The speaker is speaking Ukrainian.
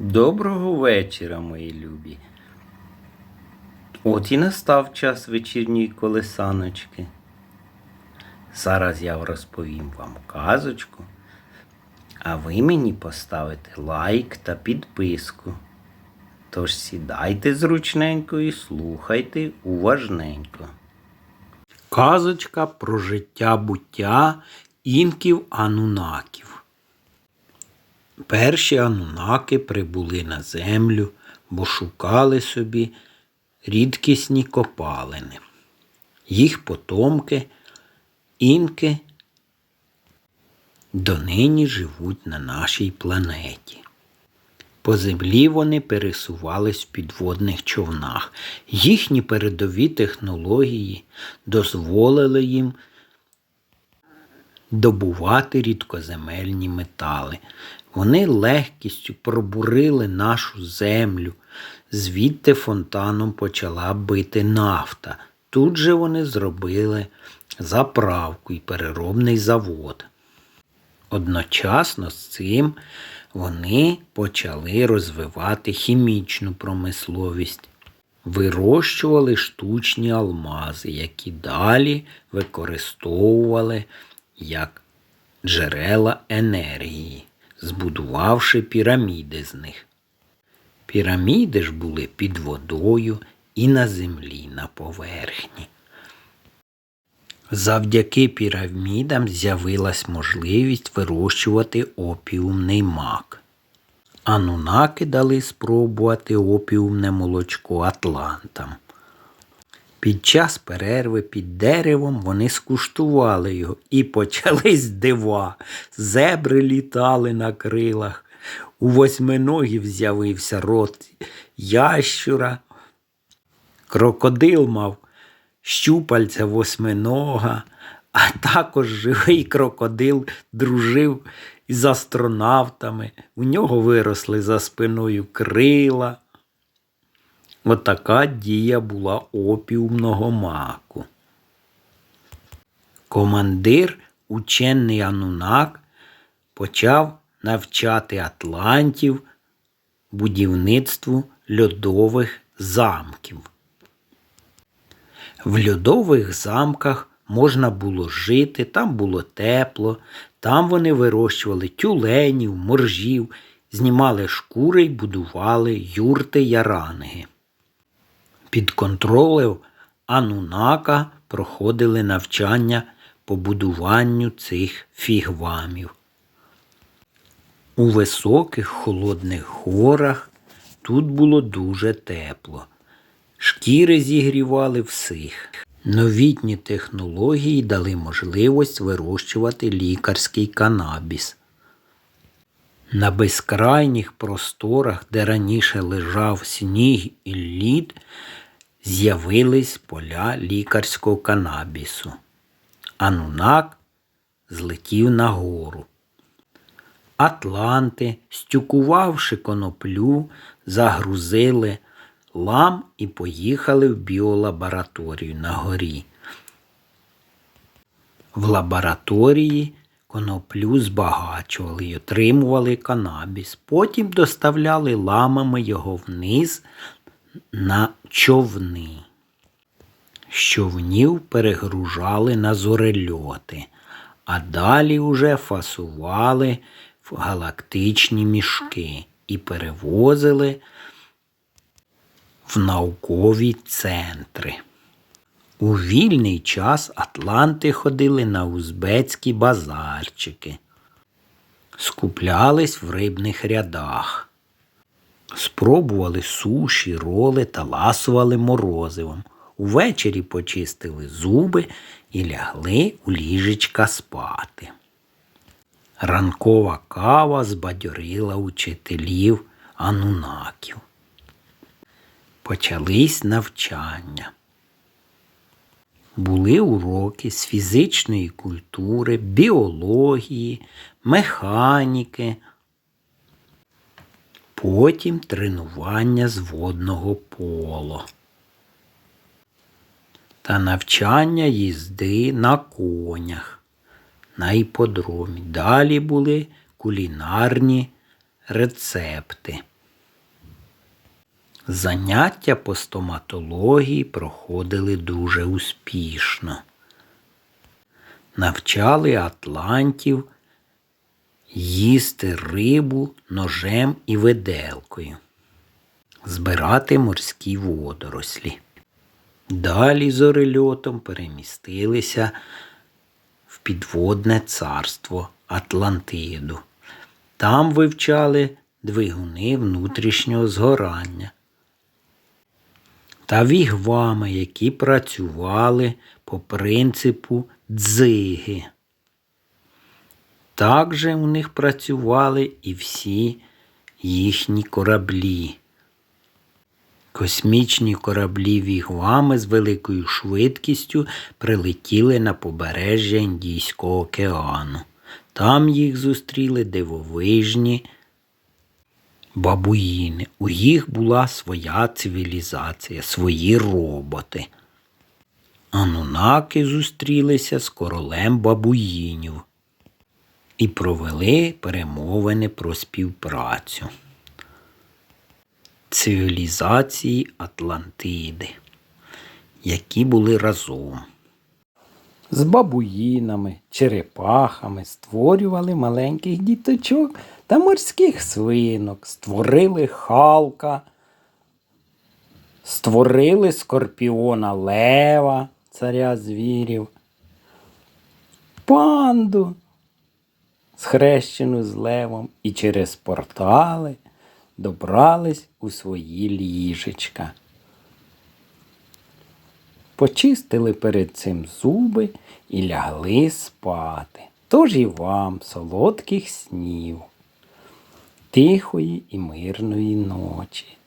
Доброго вечора, мої любі. От і настав час вечірньої колесаночки. Зараз я розповім вам казочку, а ви мені поставите лайк та підписку. Тож сідайте зручненько і слухайте уважненько. Казочка про життя буття інків анунаків. Перші анунаки прибули на землю, бо шукали собі рідкісні копалини. Їх потомки, інки, донині живуть на нашій планеті. По землі вони пересувались в підводних човнах. Їхні передові технології дозволили їм добувати рідкоземельні метали. Вони легкістю пробурили нашу землю, звідти фонтаном почала бити нафта. Тут же вони зробили заправку і переробний завод. Одночасно з цим вони почали розвивати хімічну промисловість, вирощували штучні алмази, які далі використовували як джерела енергії, збудувавши піраміди з них. Піраміди ж були під водою і на землі на поверхні. Завдяки пірамідам з'явилась можливість вирощувати опіумний мак. Анунаки дали спробувати опіумне молочко атлантам. Під час перерви під деревом вони скуштували його і почались дива. Зебри літали на крилах. У восьминогів з'явився рот ящура. Крокодил мав щупальця восьминога, а також живий крокодил дружив із астронавтами. У нього виросли за спиною крила. Отака дія була опіумного маку. Командир, учений Анунак, почав навчати атлантів будівництву льодових замків. В льодових замках можна було жити, там було тепло, там вони вирощували тюленів, моржів, знімали шкури й будували юрти яранги. Під контролем Анунака проходили навчання по будуванню цих фігвамів. У високих холодних горах тут було дуже тепло. Шкіри зігрівали всіх. Новітні технології дали можливість вирощувати лікарський канабіс. На безкрайніх просторах, де раніше лежав сніг і лід, з'явились поля лікарського канабісу. Анунак злетів нагору. Атланти, стюкувавши коноплю, загрузили лам і поїхали в біолабораторію на горі. В лабораторії коноплю збагачували й отримували канабіс. Потім доставляли ламами його вниз на човни. З човнів перегружали на зорельоти, а далі уже фасували в галактичні мішки і перевозили в наукові центри. У вільний час атланти ходили на узбецькі базарчики, скуплялись в рибних рядах, спробували суші, роли та ласували морозивом. Увечері почистили зуби і лягли у ліжечка спати. Ранкова кава збадьорила учителів анунаків. Почались навчання. Були уроки з фізичної культури, біології, механіки, потім тренування з водного поло та навчання їзди на конях на іподромі. Далі були кулінарні рецепти. Заняття по стоматології проходили дуже успішно. Навчали атлантів їсти рибу ножем і виделкою, збирати морські водорослі. Далі з орельотом перемістилися в підводне царство Атлантиду. Там вивчали двигуни внутрішнього згорання та вігвами, які працювали по принципу дзиги. Також у них працювали і всі їхні кораблі. Космічні кораблі вігвами з великою швидкістю прилетіли на побережжя Індійського океану. Там їх зустріли дивовижні бабуїни. У їх була своя цивілізація, свої роботи. Анунаки зустрілися з королем бабуїнів і провели перемовини про співпрацю. Цивілізації Атлантиди, які були разом. З бабуїнами, черепахами створювали маленьких діточок та морських свинок, створили Халка, створили скорпіона Лева, царя звірів, панду, схрещену з левом, і через портали добрались у свої ліжечка. Почистили перед цим зуби і лягли спати. Тож і вам солодких снів, тихої і мирної ночі.